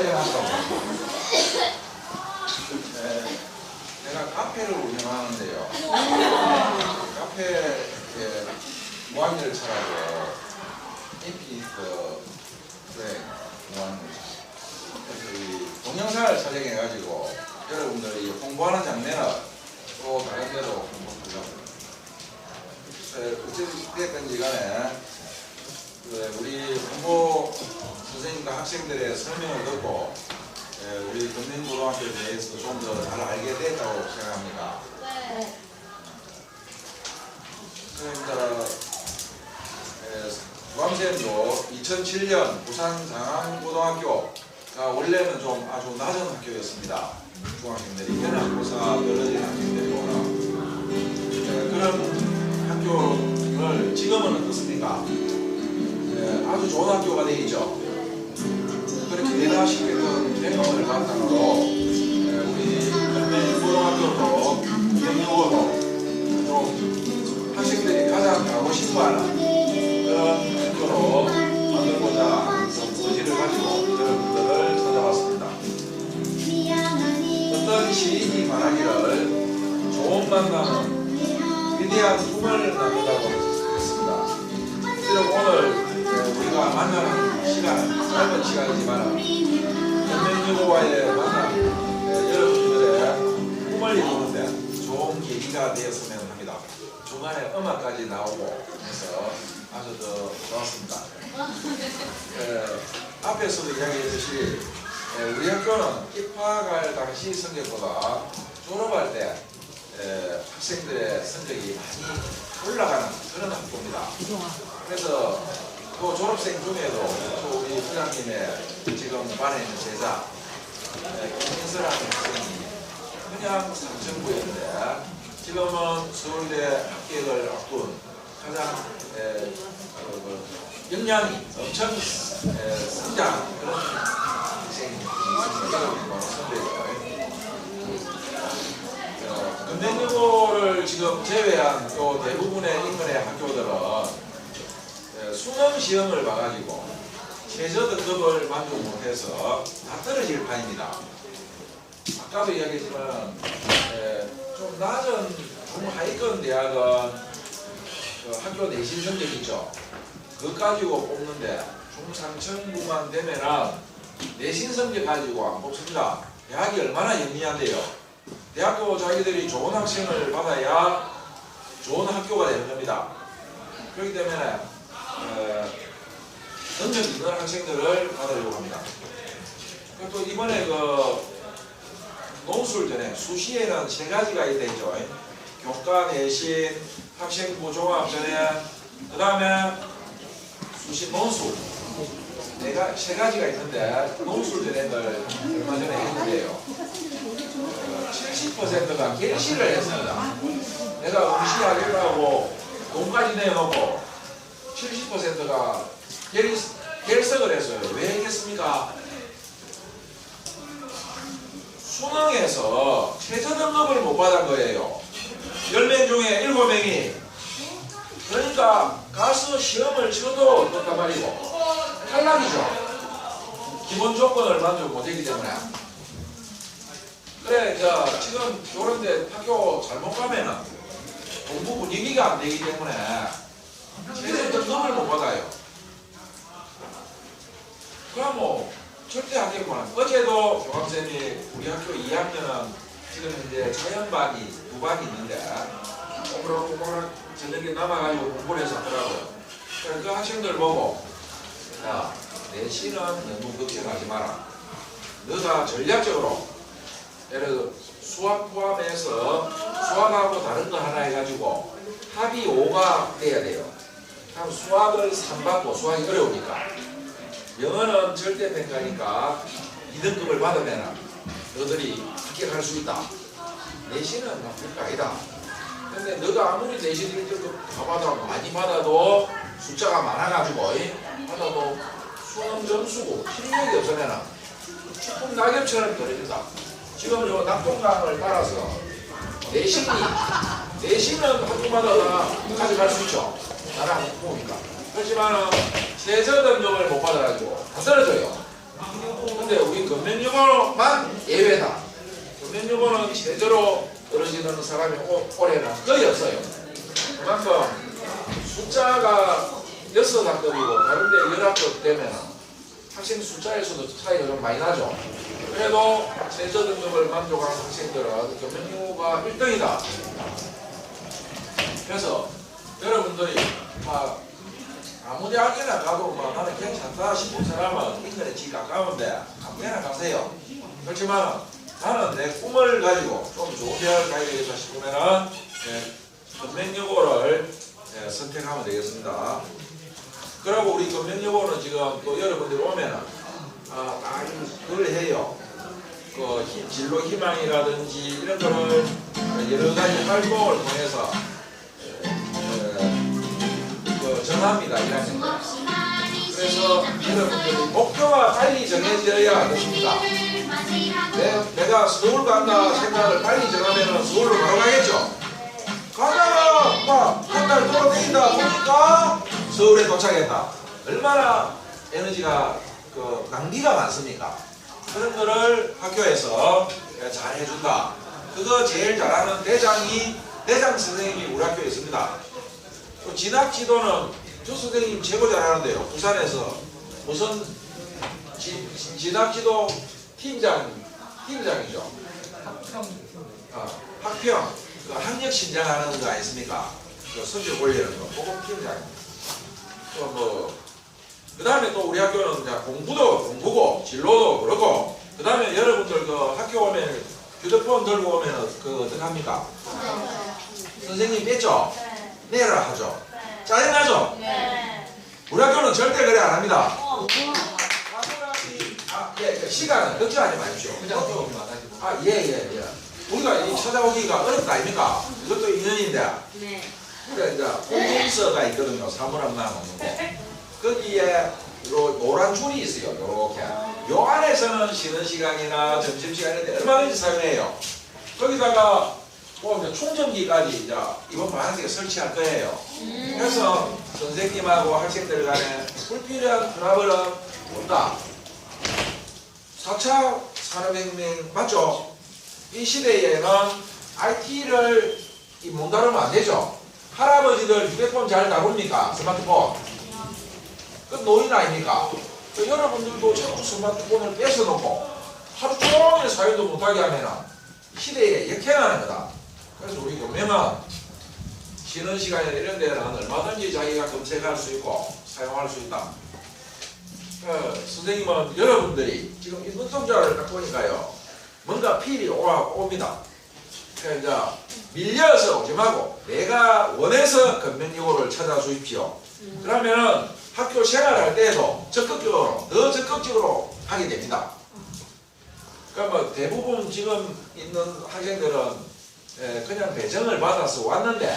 촬영한다고. 네, 제가 카페를 운영하는데요. 카페에 무한리를 차라고 인피니트 네. 그래서 이 동영상을 촬영해가지고 여러분들이 홍보하는 장면을 또 다른 데로 홍보하려고. 어쨌든 간에 그 우리 홍보 선생님과 학생들의 설명을 듣고 예, 우리 금寧고등학교에 대해서 좀 더 잘 알게 됐다고 생각합니다. 네. 그러니까 부암쌤도 2007년 부산 장안고등학교가 원래는 좀 아주 낮은 학교였습니다. 중학생들이 현학고사 떨어진 학생들이거나 예, 그런 학교를 지금은 어떻습니까? 예, 아주 좋은 학교가 되죠. 그렇게 대단시켰던 경험을 바탕으로 짧은 시간이지만 연맹여고와의 만남 예, 여러분들의 꿈을 이루는데 좋은 계기가 되었으면 합니다. 중간에 음악까지 나오고 해서 아주 더 좋았습니다. 예, 앞에서도 이야기했듯이 예, 우리 학교는 입학할 당시 성적보다 졸업할 때 예, 학생들의 성적이 많이 올라가는 그런 학교입니다. 그래서 또 졸업생 중에도 또 우리 부장님의 지금 반에 있는 제자 예, 김인서라는 학생이 그냥 삼천구였는데 지금은 서울대 합격을 앞둔 가장 에, 그, 그, 역량이 엄청 에, 성장 그런. 바로 선배예요. 어, 금냉여고를 지금 제외한 또 대부분의 인근의 학교들은 에, 수능 시험을 봐가지고 최저 등급을 만족 못해서 다 떨어질 판입니다. 아까도 이야기했지만 에, 좀 낮은 중하위권 대학은 그 학교 내신 성적 있죠. 그거 가지고 뽑는데 중상층부만 되면은 내신 성적 가지고 안 뽑습니다. 대학이 얼마나 영리한데요. 대학교 자기들이 좋은 학생을 받아야 좋은 학교가 되는 겁니다. 그렇기 때문에 에, 능력 있는 학생들을 받으려고 합니다. 또 이번에 그 논술 전에 수시에는 세 가지가 있죠. 교과 내신, 학생부 종합 전에 그 다음에 수시 논술 내가 세 가지가 있는데 논술 전에는 얼마 전에 했는데요. 70%가 결실을 했습니다. 내가 응시하겠다고 돈까지 내놓고 70%가 결, 결석을 했어요. 왜 했겠습니까? 수능에서 최저 등급을 못 받은 거예요. 10명 중에 7명이. 그러니까 가서 시험을 쳐도 어떻단 말이고 탈락이죠. 기본 조건을 만족 못했기 때문에. 그래, 저 지금 요런데 학교 잘못 가면은 공부 분위기가 안 되기 때문에 최저 등급을 못 받아요. 그럼 뭐 절대 안 되구나. 어제도 교감쌤이 우리 학교 2학년은 지금 현재 자연반이 두 반이 있는데 오그락오그락 저녁에 남아가지고 공부를 해서 하더라고요. 그 학생들 보고 야 내신은 너무 걱정하지 마라. 너가 전략적으로 예를 들어 수학 포함해서 수학하고 다른 거 하나 해가지고 합이 5가 돼야 돼요. 그럼 수학을 3 받고 수학이 어려우니까 영어는 절대 평가니까 2등급을 받으면 너들이 합격할 수 있다. 내신은 거 아니다. 근데 너가 아무리 내신 1등급 다 받아 많이 받아도 숫자가 많아가지고 이, 받아도 수능 점수고 실력이 없으면 조금 낙엽처럼 떨어진다. 지금 요 낙동강을 따라서 내신이 내신은 학교마다 가져갈 수 있죠. 나랑 보니까. 그렇지만 등급을 못 받아가지고 다 떨어져요. 근데 우리 금명여고만 예외다. 금명여고는 제대로 떨어지는 사람이 오- 올해는 거의 없어요. 그만큼 숫자가 여섯 학급이고 다른데 열 학급 되면 학생 숫자에서도 차이가 좀 많이 나죠. 그래도 최저 등급을 만족하는 학생들은 금명여고가 1등이다. 그래서 여러분들이 막 아무 대학이나 가도 막 나는 괜찮다 싶은 사람은 인근에 집 가까운데 아무데나 가세요. 그렇지만 나는 내 꿈을 가지고 좀 좋은 대학을 가야 되겠다 싶으면은 예, 건명여고를 예, 선택하면 되겠습니다. 그리고 우리 건명여고는 지금 또 여러분들이 오면은 아, 많이 그걸 해요. 그 희- 진로 희망이라든지 이런 거를 여러 가지 활동을 통해서 예, 그 정합니다. 1학년 때. 그래서 여러분들이 목표가 빨리 정해져야 됩니다. 내, 내가 서울 간다 생각을 빨리 정하면 서울로 바로 가겠죠. 가다가 막한달 돌아다니다 보니까 서울에 도착했다. 얼마나 에너지가 그 낭비가 많습니까? 그런 거를 학교에서 잘 해준다. 그거 제일 잘하는 대장이 대장 선생님이 우리 학교에 있습니다. 또 진학 지도는 조 선생님 최고 잘하는데요. 부산에서 무슨 지, 진학 지도 팀장 팀장이죠. 어, 학평 그 학력 신장하는 거 아니습니까? 그 성적 올리는 거 그거 팀장입니다. 또 뭐 그 다음에 또 우리 학교는 이제 공부도 공부고 진로도 그렇고 그 다음에 여러분들 그 학교 오면 휴대폰 들고 오면 그 어떻게 합니까? 선생님 뺐죠? 내라 하죠. 짜증나죠? 우리 학교는 절대 그래 안 합니다. 아, 예, 예, 시간은 걱정하지 마십시오. 아, 예, 예, 예. 우리가 이 찾아오기가 어렵다 아닙니까? 이것도 인연인데. 그래, 이제 공인서가 있거든요. 사물함만 없는 거. 거기에 요 노란 줄이 있어요. 요렇게. 요 안에서는 쉬는 시간이나 점심 시간인데 얼마든지 사용해요. 거기다가 뭐 이제 충전기까지 이제 이번 반학기에 설치할 거예요. 그래서 선생님하고 학생들 간에 불필요한 트러블은 없다. 4차 산업혁명 맞죠? 이 시대에는 IT를 못 다루면 안 되죠. 할아버지들 휴대폰 잘 다룹니까? 스마트폰. 그 노인 아닙니까? 그 여러분들도 자꾸 스마트폰을 뺏어놓고 하루 종일 사용도 못하게 하면 시대에 거다. 그래서 우리 교명은 쉬는 시간이나 이런 데는 얼마든지 자기가 검색할 수 있고 사용할 수 있다. 그 선생님은 여러분들이 지금 이 눈동자를 딱 보니까요. 뭔가 필이 와, 옵니다. 그러니까 밀려서 오지 말고 내가 원해서 건명여고를 찾아주십시오. 그러면은 학교 생활할 때에도 적극적으로 더 적극적으로 하게 됩니다. 그러니까 뭐 대부분 지금 있는 학생들은 에, 그냥 배정을 받아서 왔는데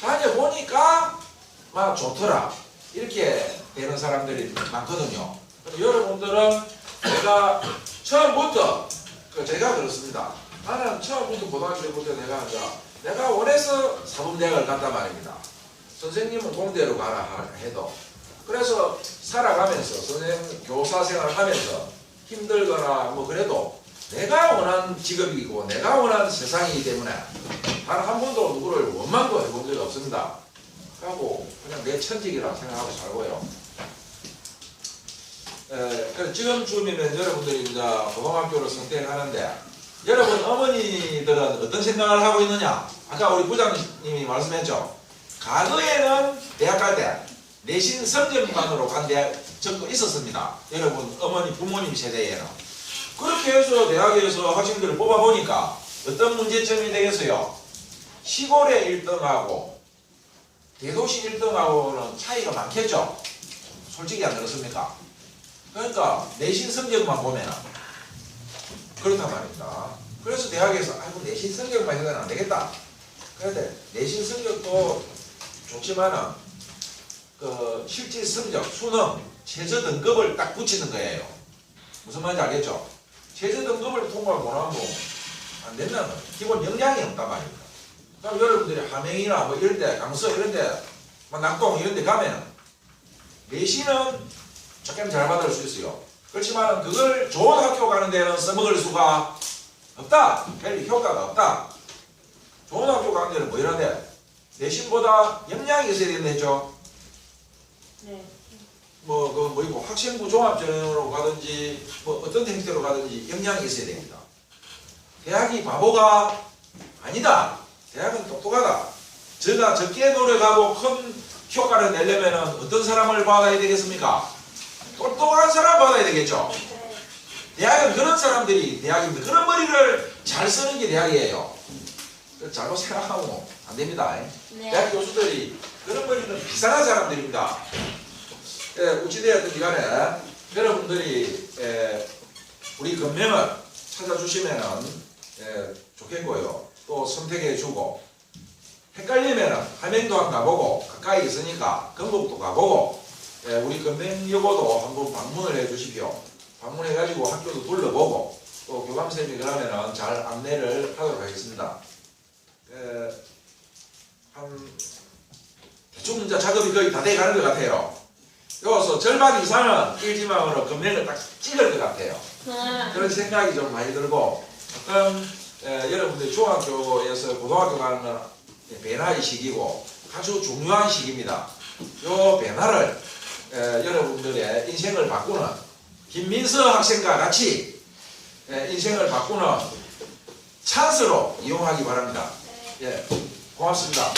다녀보니까 막 좋더라 이렇게 되는 사람들이 많거든요. 여러분들은 내가 처음부터 그 제가 그렇습니다. 나는 처음부터 고등학교 때부터 내가 이제 내가 원해서 사범대학을 갔단 말입니다. 선생님은 공대로 가라 하- 해도 그래서 살아가면서 선생님 교사 생활을 하면서 힘들거나 뭐 그래도 내가 원하는 직업이고 내가 원하는 세상이기 때문에 단 한 번도 누구를 원망도 해본 적이 없습니다. 하고 그냥 내 천직이라 생각하고 살고요. 에, 그래서 지금쯤이면 여러분들이 이제 고등학교를 선택하는데 여러분 어머니들은 어떤 생각을 하고 있느냐? 아까 우리 부장님이 말씀했죠. 과거에는 대학 갈 때 내신 성적만으로 간 대학 적도 있었습니다. 여러분 어머니 부모님 세대에는 그렇게 해서 대학에서 학생들을 뽑아보니까 어떤 문제점이 되겠어요? 시골의 1등하고 대도시 1등하고는 차이가 많겠죠? 솔직히 안 그렇습니까? 그러니까 내신 성적만 보면 그렇단 말입니다. 그래서 대학에서 아이고 내신 성적만 해서는 안 되겠다. 그런데 내신 성적도 좋지만은 그 실질 성적, 수능, 최저 등급을 딱 붙이는 거예요. 무슨 말인지 알겠죠? 최저 등급을 통과 못하면 안 된다는. 기본 역량이 없단 말입니다. 그럼 여러분들이 함행이나 뭐 이런 데, 강서 이런 데, 뭐 낙동 이런 데 가면 내신은 조금 잘 받을 수 있어요. 그렇지만 그걸 좋은 학교 가는 데는 써먹을 수가 없다. 별로 효과가 없다. 좋은 학교 가는 데는 뭐 이런데 내신보다 역량이 있어야 된다 했죠. 네. 뭐, 그, 뭐, 학생부 종합전형으로 가든지, 뭐, 어떤 형태로 가든지 역량이 있어야 됩니다. 대학이 바보가 아니다. 대학은 똑똑하다. 제가 적게 노력하고 큰 효과를 내려면 어떤 사람을 받아야 되겠습니까? 똑똑한 사람 받아야 되겠죠. 네. 대학은 그런 사람들이 대학입니다. 그런 머리를 잘 쓰는 게 대학이에요. 그 잘못 생각하면 안 됩니다. 네. 대학 교수들이 그런 머리는 비상한 사람들입니다. 예, 우찌되었든지 간에 여러분들이 예, 우리 건명을 찾아주시면 예, 좋겠고요. 또 선택해주고 헷갈리면 함행도 한 가보고 가까이 있으니까 건국도 가보고 예, 우리 건명여고도 한번 방문을 해주십시오. 방문해가지고 학교도 둘러보고 또 교감쌤이 그러면은 잘 안내를 하도록 하겠습니다. 예, 한 대충 작업이 거의 다 돼가는 것 같아요. 여기서 절반 이상은 일지망으로 금액을 딱 찍을 것 같아요. 네. 그런 생각이 좀 많이 들고 어떤 에, 여러분들 중학교에서 고등학교 가는 건 배나의 시기고 아주 중요한 시기입니다. 요 배나를 에, 여러분들의 인생을 바꾸는 김민서 학생과 같이 에, 인생을 바꾸는 찬스로 이용하기 바랍니다. 예, 고맙습니다.